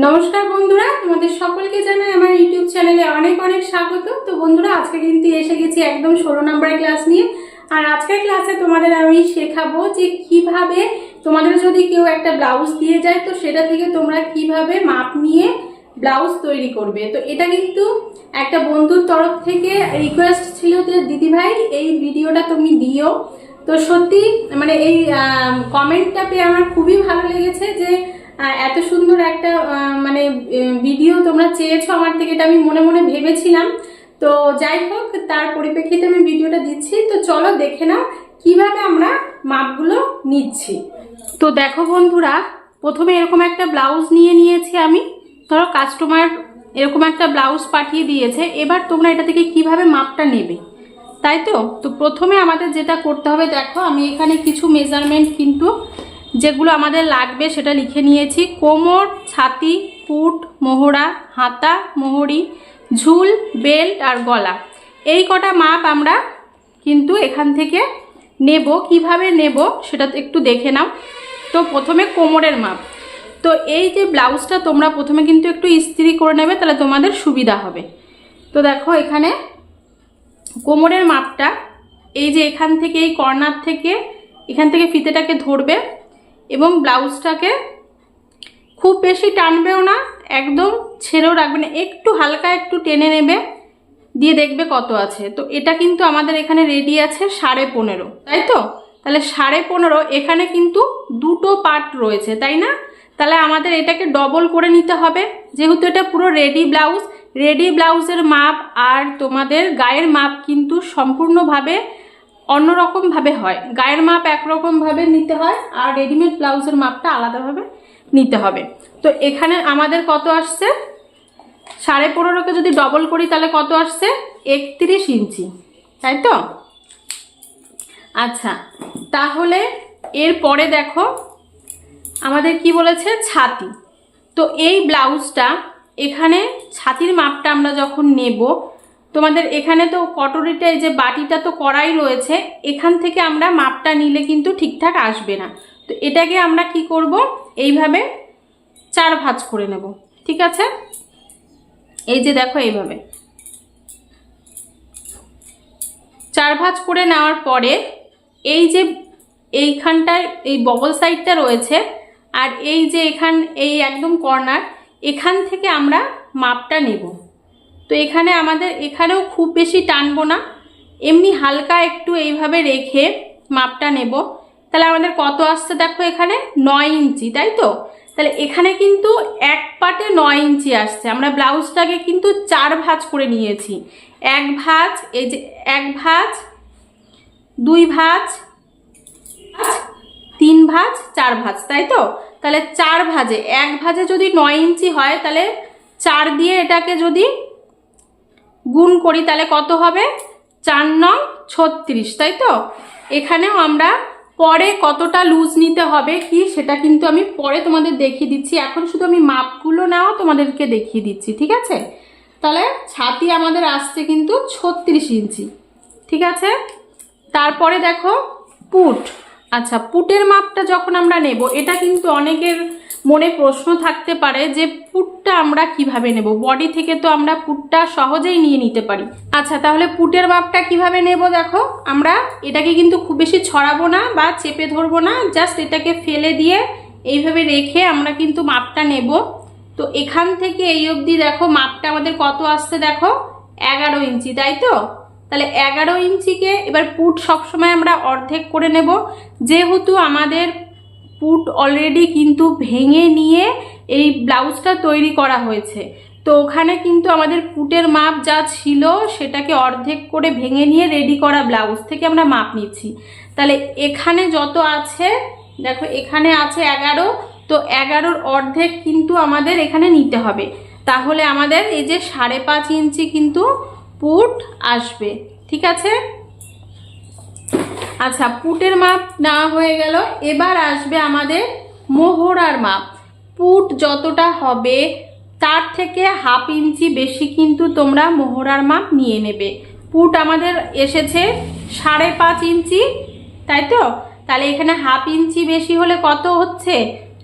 নমস্কার বন্ধুরা, তোমাদের সকলকে জানাই আমার ইউটিউব চ্যানেলে অনেক অনেক স্বাগত। তো বন্ধুরা, আজকে কিন্তু এসে গেছি একদম ষোলো নম্বরের ক্লাস নিয়ে। আর আজকের ক্লাসে তোমাদের আমি শেখাবো যে কীভাবে তোমাদের যদি কেউ একটা ব্লাউজ দিয়ে যায়, তো সেটা থেকে তোমরা কীভাবে মাপ নিয়ে ব্লাউজ তৈরি করবে। তো এটা কিন্তু একটা বন্ধুর তরফ থেকে রিকোয়েস্ট ছিল যে, দিদিভাই, এই ভিডিওটা তুমি দিও। তো সত্যি মানে এই কমেন্টটা পেয়ে আমার খুবই ভালো লেগেছে যে এত সুন্দর একটা মানে ভিডিও তোমরা চেয়েছো আমার থেকে, এটা আমি মনে মনে ভেবেছিলাম। তো যাই হোক, তার পরিপ্রেক্ষিতে আমি ভিডিওটা দিচ্ছি। তো চলো দেখে নাও কীভাবে আমরা মাপগুলো নিচ্ছি। তো দেখো বন্ধুরা, প্রথমে এরকম একটা ব্লাউজ নিয়ে নিয়েছি আমি। ধরো কাস্টমার এরকম একটা ব্লাউজ পাঠিয়ে দিয়েছে। এবার তোমরা এটা থেকে কীভাবে মাপটা নেবে? তাই তো? তো প্রথমে আমাদের যেটা করতে হবে, দেখো, আমি এখানে কিছু মেজারমেন্ট কিন্তু যেগুলো আমাদের লাগবে সেটা লিখে নিয়েছি। কোমর, ছাতি, পুট, মোহরা, হাতা, মোহরি, ঝুল বেল্ট আর গলা। এই কটা মাপ আমরা কিন্তু এখান থেকে নেব। কীভাবে নেব সেটা একটু দেখে নাও। তো প্রথমে কোমরের মাপ। তো এই যে ব্লাউজটা তোমরা প্রথমে কিন্তু একটু ইস্ত্রি করে নেবে, তাহলে তোমাদের সুবিধা হবে। তো দেখো এখানে কোমরের মাপটা, এই যে এখান থেকে, এই কর্নার থেকে, এখান থেকে ফিতেটাকে ধরবে। এবং ব্লাউজটাকে খুব বেশি টানবেও না, একদম ছেড়েও রাখবে না, একটু হালকা একটু টেনে নেবে, দিয়ে দেখবে কত আছে। তো এটা কিন্তু আমাদের এখানে রেডি আছে সাড়ে পনেরো, তাই তো? তাহলে সাড়ে পনেরো, এখানে কিন্তু দুটো পার্ট রয়েছে, তাই না? তাহলে আমাদের এটাকে ডবল করে নিতে হবে, যেহেতু এটা পুরো রেডি ব্লাউজ রেডি ব্লাউজের মাপ আর তোমাদের গায়ের মাপ কিন্তু সম্পূর্ণভাবে অন্যরকমভাবে হয়। গায়ের মাপ একরকমভাবে নিতে হয় আর রেডিমেড ব্লাউজের মাপটা আলাদাভাবে নিতে হবে। তো এখানে আমাদের কত আসছে? সাড়ে পনেরোকে যদি ডবল করি তাহলে কত আসছে? একত্রিশ ইঞ্চি। তাই তো? আচ্ছা তাহলে এরপরে দেখো, আমাদের কি বলেছে? ছাতি। তো এই ব্লাউজটা এখানে ছাতির মাপটা আমরা যখন নেব তোমাদের এখানে তো কটরিটা, এই যে বাটিটা তো করাই রয়েছে, এখান থেকে আমরা মাপটা নিলে কিন্তু ঠিকঠাক আসবে না। তো এটাকে আমরা কি করব? এইভাবে চার ভাঁজ করে নেব, ঠিক আছে? এই যে দেখো এইভাবে। চার ভাঁজ করে নেওয়ার পরে এই যে এইখানটায়, এই বগল সাইডটা রয়েছে, আর এই যে এখান, এই একদম কর্নার, এখান থেকে আমরা মাপটা নেব। তো এখানে আমাদের, এখানেও খুব বেশি টানবো না। এমনি হালকা একটু এইভাবে রেখে মাপটা নেব। তাহলে আমাদের কত আসছে দেখো এখানে? নয় ইঞ্চি, তাই তো? তাহলে এখানে কিন্তু এক পাটে নয় ইঞ্চি আসছে। আমরা ব্লাউজটাকে কিন্তু চার ভাঁজ করে নিয়েছি। এক ভাঁজ, এই যে এক ভাঁজ, দুই ভাঁজ, তিন ভাঁজ, চার ভাঁজ, তাই তো? তাহলে চার ভাঁজে, এক ভাঁজে যদি নয় ইঞ্চি হয়, তাহলে চার দিয়ে এটাকে যদি গুণ করি তাহলে কত হবে? চার নং ছত্রিশ, তাই তো? এখানেও আমরা পরে কতটা লুজ নিতে হবে কি সেটা কিন্তু আমি পরে তোমাদের দেখিয়ে দিচ্ছি। এখন শুধু আমি মাপগুলো নাও, তোমাদেরকে দেখিয়ে দিচ্ছি, ঠিক আছে? তাহলে ছাতি আমাদের আসছে কিন্তু ছত্রিশ ইঞ্চি, ঠিক আছে? তারপরে দেখো পুট। আচ্ছা পুটের মাপটা যখন আমরা নেব, এটা কিন্তু অনেকের মনে প্রশ্ন থাকতে পারে যে পুটটা আমরা কীভাবে নেব? বডি থেকে তো আমরা পুটটা সহজেই নিয়ে নিতে পারি। আচ্ছা তাহলে পুটের মাপটা কীভাবে নেব দেখো? আমরা এটাকে কিন্তু খুব বেশি ছড়াবো না বা চেপে ধরবো না জাস্ট এটাকে ফেলে দিয়ে এইভাবে রেখে আমরা কিন্তু মাপটা নেব। তো এখান থেকে এই অবধি দেখো মাপটা আমাদের কত আসছে দেখো? এগারো ইঞ্চি, তাই তো? তাহলে এগারো ইঞ্চিকে এবার পুট সবসময় আমরা অর্ধেক করে নেব। যেহেতু আমাদের পুট অলরেডি কিন্তু ভেঙে নিয়ে এই ব্লাউজটা তৈরি করা হয়েছে। তো ওখানে কিন্তু আমাদের পুটের মাপ যা ছিল সেটাকে অর্ধেক করে ভেঙে নিয়ে রেডি করা ব্লাউজ থেকে আমরা মাপ নিচ্ছি। তাহলে এখানে যত আছে, দেখো এখানে আছে এগারো, তো এগারোর অর্ধেক কিন্তু আমাদের এখানে নিতে হবে। তাহলে আমাদের এই যে সাড়ে পাঁচ ইঞ্চি কিন্তু পুট আসবে, ঠিক আছে? আচ্ছা পুটের মাপ না হয়ে গেল। এবার আসবে আমাদের মোহরার মাপ। পুট যতটা হবে, তার থেকে হাফ ইঞ্চি বেশি কিন্তু তোমরা মোহরার মাপ নিয়ে নেবে। পুট আমাদের এসেছে সাড়ে পাঁচ ইঞ্চি, তাই তো? তাহলে এখানে হাফ ইঞ্চি বেশি হলে কত হচ্ছে?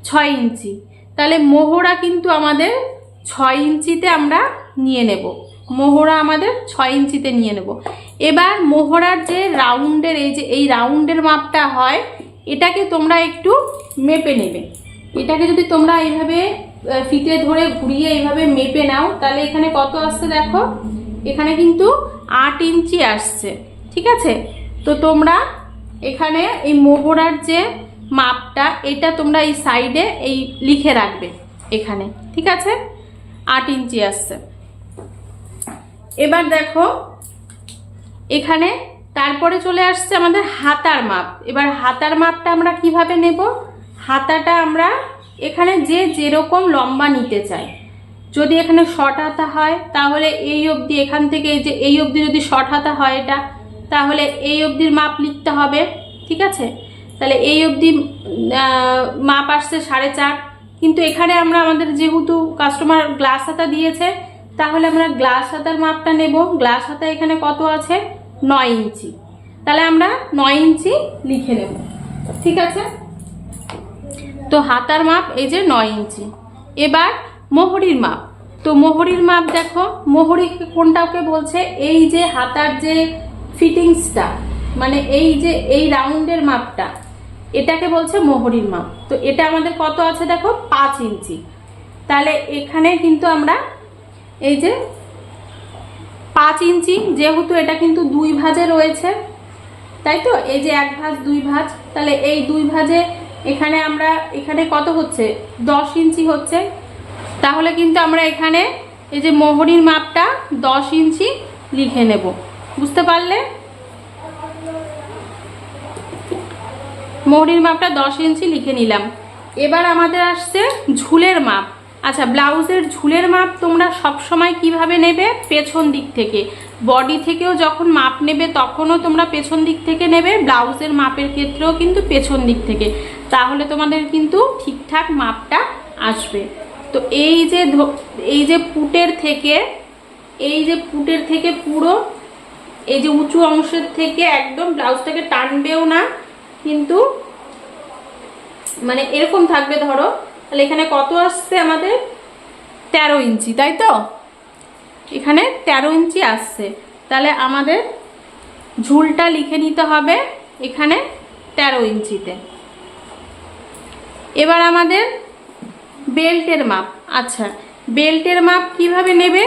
ছয় ইঞ্চি। তাহলে মোহরা কিন্তু আমাদের ছয় ইঞ্চিতে আমরা নিয়ে নেব। মোহরা আমাদের ছয় ইঞ্চিতে নিয়ে নেব। এবার মোহরার যে রাউন্ডের, এই যে, এই রাউন্ডের মাপটা হয়, এটাকে তোমরা একটু মেপে নেবে। এটাকে যদি তোমরা এইভাবে ফিতে ধরে ঘুরিয়ে এইভাবে মেপে নাও, তাহলে এখানে কত আসছে দেখো? এখানে কিন্তু আট ইঞ্চি আসছে, ঠিক আছে? তো তোমরা এখানে এই মোহরার যে মাপটা, এটা তোমরা এই সাইডে এই লিখে রাখবে, এখানে, ঠিক আছে? আট ইঞ্চি আসছে। এবার দেখো, এখানে তারপরে চলে আসছে আমাদের হাতার মাপ। এবার হাতার মাপটা আমরা কীভাবে নেব? হাতাটা আমরা এখানে যে যেরকম লম্বা নিতে চাই। যদি এখানে শর্ট হাতা হয়, তাহলে এই অবধি এখান থেকে এই যে, এই অবধি যদি শর্ট হাতা হয় এটা, তাহলে এই অবধির মাপ লিখতে হবে, ঠিক আছে? তাহলে এই অবধি মাপ আসছে সাড়ে চার। কিন্তু এখানে আমরা আমাদের যেহেতু কাস্টমার গ্লাস হাতা দিয়েছে তাহলে আমরা গ্লাস হাতার মাপটা নেব। গ্লাস হাতা এখানে কত আছে? নয় ইঞ্চি। তাহলে আমরা নয় ইঞ্চি লিখে নেব। ঠিক আছে? তো হাতার মাপ এই যে নয় ইঞ্চি। এবার মোহরির মাপ। তো মোহরির মাপ দেখো। মোহরি কোনটাকে বলছে? এই যে হাতার যে ফিটিংসটা মানে এই যে এই রাউন্ডের মাপটা, এটাকে বলছে মোহরির মাপ। তো এটা আমাদের কত আছে দেখো? পাঁচ ইঞ্চি। তাহলে এখানে কিন্তু আমরা এই যে পাঁচ ইঞ্চি, যেহেতু এটা কিন্তু দুই ভাজে রয়েছে, তাই তো? এই যে এক ভাঁজ, দুই ভাঁজ, তাহলে এই দুই ভাঁজে এখানে আমরা, এখানে কত হচ্ছে? দশ ইঞ্চি হচ্ছে। তাহলে কিন্তু আমরা এখানে এই যে মোহরির মাপটা দশ ইঞ্চি লিখে নেব। বুঝতে পারলে? মোহরির মাপটা দশ ইঞ্চি লিখে নিলাম। এবার আমাদের আসছে ঝুলের মাপ। আচ্ছা ব্লাউজের ঝুলের মাপ তোমরা সব সময় কীভাবে নেবে? পেছন দিক থেকে। বডি থেকেও যখন মাপ নেবে, তখনও তোমরা পেছন দিক থেকে নেবে। ব্লাউজের মাপের ক্ষেত্রেও কিন্তু পেছন দিক থেকে। তাহলে তোমাদের কিন্তু ঠিকঠাক মাপটা আসবে। তো এই যে এই যে পুটের থেকে, এই যে পুটের থেকে পুরো, এই যে উঁচু অংশের থেকে একদম ব্লাউজটাকে টানবেও না, কিন্তু মানে এরকম থাকবে ধরো তাহলে এখানে কত আসছে আমাদের? তেরো ইঞ্চি, তাই তো? এখানে তেরো ইঞ্চি আসছে। তাহলে আমাদের ঝুলটা লিখে নিতে হবে এখানে তেরো ইঞ্চিতে। এবার আমাদের বেল্টের মাপ। আচ্ছা বেল্টের মাপ কীভাবে নেবে?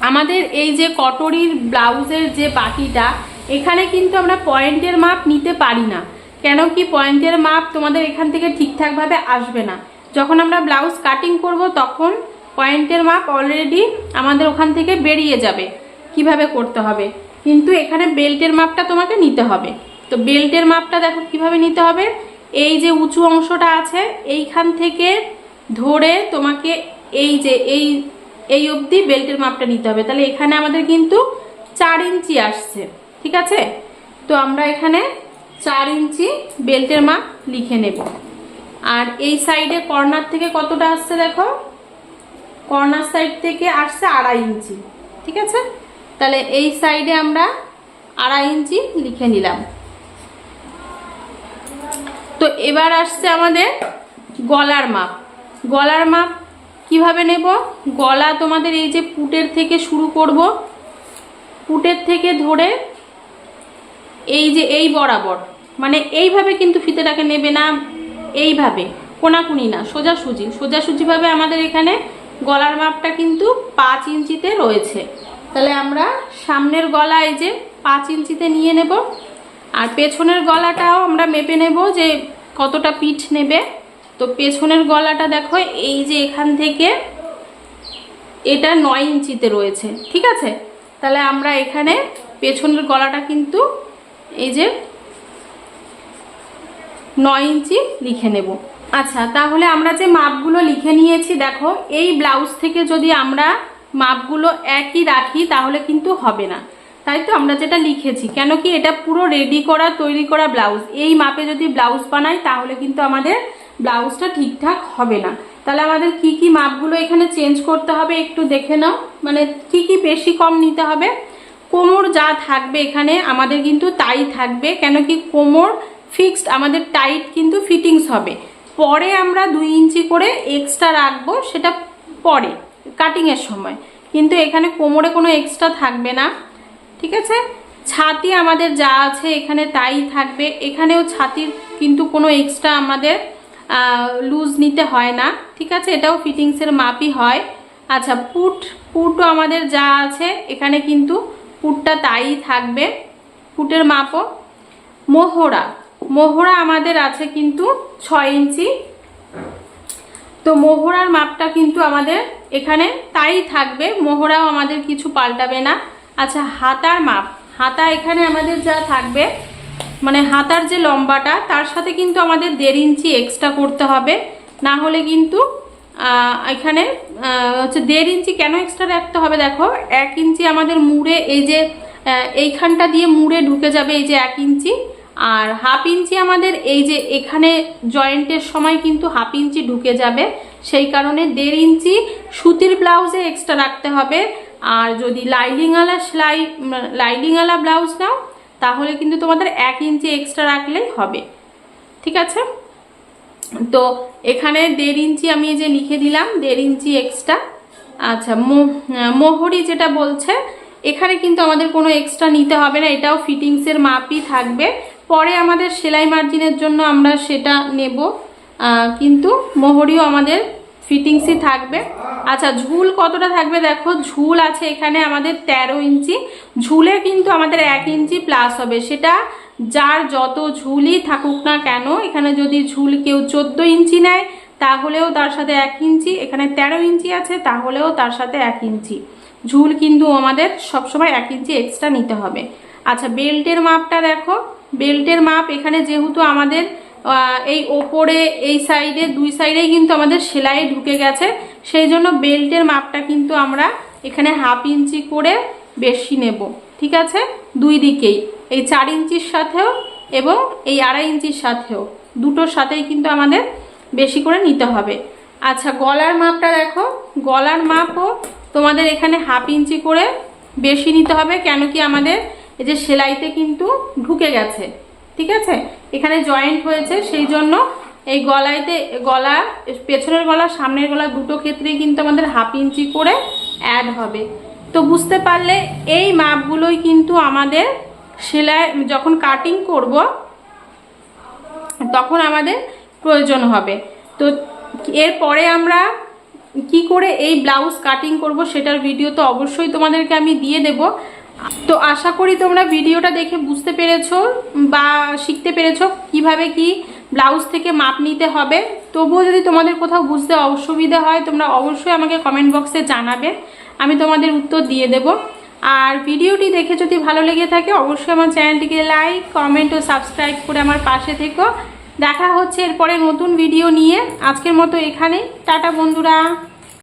আমাদের এই যে কটরির ব্লাউজের যে বাটিটা, এখানে কিন্তু আমরা পয়েন্টের মাপ নিতে পারি না। কেন কি পয়েন্টের মাপ তোমাদের এখান থেকে ঠিকঠাকভাবে আসবে না। যখন আমরা ব্লাউজ কাটিং করব, তখন পয়েন্টের মাপ অলরেডি আমাদের ওখান থেকে বেরিয়ে যাবে, কীভাবে করতে হবে। কিন্তু এখানে বেল্টের মাপটা তোমাকে নিতে হবে। তো বেল্টের মাপটা দেখো কীভাবে নিতে হবে। এই যে উঁচু অংশটা আছে, এইখান থেকে ধরে তোমাকে এই যে, এই এই অবধি বেল্টের মাপটা নিতে হবে। তাহলে এখানে আমাদের কিন্তু চার ইঞ্চি আসছে, ঠিক আছে? তো আমরা এখানে চার ইঞ্চি বেল্টের মাপ লিখে নেব। আর এই সাইডে কর্নার থেকে কতটা আসছে দেখো? কর্নার সাইড থেকে আসছে আড়াই ইঞ্চি, ঠিক আছে? তাহলে এই সাইডে আমরা আড়াই ইঞ্চি লিখে নিলাম। তো এবার আসছে আমাদের গলার মাপ। গলার মাপ কীভাবে নেব? গলা তোমাদের এই যে পুটের থেকে শুরু করব, পুটের থেকে ধরে এই যে এই বরাবর মানে এইভাবে কিন্তু ফিতেটাকে নেবে না, এইভাবে, কোনাকুনি না, সোজাসুজি। সোজাসুজিভাবে আমাদের এখানে গলার মাপটা কিন্তু পাঁচ ইঞ্চিতে রয়েছে। তাহলে আমরা সামনের গলা এই যে পাঁচ ইঞ্চিতে নিয়ে নেব, আর পেছনের গলাটাও আমরা মেপে নেব যে কতটা পিঠ নেবে। তো পেছনের গলাটা দেখো, এই যে এখান থেকে এটা নয় ইঞ্চিতে রয়েছে, ঠিক আছে? তাহলে আমরা এখানে পেছনের গলাটা কিন্তু এই যে নয় ইঞ্চি লিখে নেব। আচ্ছা তাহলে আমরা যে মাপগুলো লিখে নিয়েছি, দেখো, এই ব্লাউজ থেকে যদি আমরা মাপগুলো একই রাখি, তাহলে কিন্তু হবে না। তাই তো আমরা যেটা লিখেছি, কেন কি এটা পুরো রেডি করা, তৈরি করা ব্লাউজ। এই মাপে যদি ব্লাউজ বানাই, তাহলে কিন্তু আমাদের ব্লাউজটা ঠিকঠাক হবে না। তাহলে আমাদের কি কি মাপগুলো এখানে চেঞ্জ করতে হবে একটু দেখে নাও। মানে কি কি বেশি কম নিতে হবে? কোমর যা থাকবে এখানে, আমাদের কিন্তু তাই থাকবে। কেন কি কোমর ফিক্সড আমাদের টাইট কিন্তু ফিটিংস হবে। পরে আমরা দুই ইঞ্চি করে এক্সট্রা রাখব, সেটা পরে কাটিংয়ের সময়। কিন্তু এখানে কোমরে কোনো এক্সট্রা থাকবে না, ঠিক আছে? ছাতি আমাদের যা আছে এখানে তাই থাকবে। এখানেও ছাতির কিন্তু কোনো এক্সট্রা আমাদের লুজ নিতে হয় না, ঠিক আছে? এটাও ফিটিংসের মাপই হয়। আচ্ছা পুট, পুটও আমাদের যা আছে, এখানে কিন্তু পুটটা তাই থাকবে, পুটের মাপও। মোহরা মোহরা আমাদের আছে কিন্তু ছয় ইঞ্চি। তো মোহরার মাপটা কিন্তু আমাদের এখানে তাই থাকবে। মোহরাও আমাদের কিছু পাল্টাবে না। আচ্ছা হাতার মাপ। হাতা এখানে আমাদের যা থাকবে মানে হাতার যে লম্বাটা, তার সাথে কিন্তু আমাদের দেড় ইঞ্চি এক্সট্রা করতে হবে। না হলে কিন্তু এখানে হচ্ছে দেড় ইঞ্চি কেন এক্সট্রা রাখতে হবে দেখো? এক ইঞ্চি আমাদের মুড়ে, এই যে এইখানটা দিয়ে মুড়ে ঢুকে যাবে এই যে এক ইঞ্চি। আর হাফ ইঞ্চি আমাদের এই যে এখানে জয়েন্টের সময় কিন্তু হাফ ইঞ্চি ঢুকে যাবে। সেই কারণে দেড় ইঞ্চি সুতির ব্লাউজে এক্সট্রা রাখতে হবে। আর যদি লাইলিংওয়ালা সেলাই লাইলিংওয়ালা ব্লাউজ নাও, তাহলে কিন্তু তোমাদের এক ইঞ্চি এক্সট্রা রাখলেই হবে। ঠিক আছে? তো এখানে দেড় ইঞ্চি আমি যে লিখে দিলাম, দেড় ইঞ্চি এক্সট্রা আচ্ছা মোহরি যেটা বলছে, এখানে কিন্তু আমাদের কোনো এক্সট্রা নিতে হবে না, এটাও ফিটিংসের মাপই থাকবে। পরে আমাদের সেলাই মার্জিনের জন্য আমরা সেটা নেব। কিন্তু মোহরিও আমাদের ফিটিংসই থাকবে। আচ্ছা ঝুল কতটা থাকবে দেখো? ঝুল আছে এখানে আমাদের তেরো ইঞ্চি। ঝুলে কিন্তু আমাদের এক ইঞ্চি প্লাস হবে। সেটা যার যত ঝুলই থাকুক না কেন, এখানে যদি ঝুল কেউ চোদ্দ ইঞ্চি নেয়, তাহলেও তার সাথে এক ইঞ্চি। এখানে তেরো ইঞ্চি আছে, তাহলেও তার সাথে এক ইঞ্চি। ঝুল কিন্তু আমাদের সবসময় এক ইঞ্চি এক্সট্রা নিতে হবে। আচ্ছা বেল্টের মাপটা দেখো। বেল্টের মাপ এখানে যেহেতু আমাদের এই ওপরে, এই সাইডে, দুই সাইডেই কিন্তু আমাদের সেলাই ঢুকে গেছে, সেই জন্য বেল্টের মাপটা কিন্তু আমরা এখানে হাফ ইঞ্চি করে বেশি নেব, ঠিক আছে? দুই দিকেই, এই চার ইঞ্চির সাথেও এবং এই আড়াই ইঞ্চির সাথেও, দুটোর সাথেই কিন্তু আমাদের বেশি করে নিতে হবে। আচ্ছা গলার মাপটা দেখো, গলার মাপও তোমাদের এখানে হাফ ইঞ্চি করে বেশি নিতে হবে, কেন কি আমাদের এই যে সেলাইতে কিন্তু ঢুকে গেছে, ঠিক আছে? এখানে জয়েন্ট হয়েছে, সেই জন্য এই গলাইতে, গলা, পেছনের গলা, সামনের গলা দুটো ক্ষেত্রেই কিন্তু আমাদের হাফ ইঞ্চি করে অ্যাড হবে। তো বুঝতে পারলে এই মাপগুলোই কিন্তু আমাদের সেলাই, যখন কাটিং করব, তখন আমাদের প্রয়োজন হবে। তো এরপরে আমরা কি করে এই ব্লাউজ কাটিং করব সেটার ভিডিও তো অবশ্যই তোমাদেরকে আমি দিয়ে দেব। তো আশা করি তোমরা ভিডিওটা দেখে বুঝতে পেরেছ বা শিখতে পেরেছ কীভাবে কি ব্লাউজ থেকে মাপ নিতে হবে। তবুও যদি তোমাদের কোথাও বুঝতে অসুবিধা হয়, তোমরা অবশ্যই আমাকে কমেন্ট বক্সে জানাবে। আমি তোমাদের উত্তর দিয়ে দেব। আর ভিডিওটি দেখে যদি ভালো লেগে থাকে, অবশ্যই আমার চ্যানেলটিকে লাইক কমেন্ট ও সাবস্ক্রাইব করে আমার পাশে থেকো। দেখা হচ্ছে এরপরে নতুন ভিডিও নিয়ে। আজকের মতো এখানে টাটা বন্ধুরা।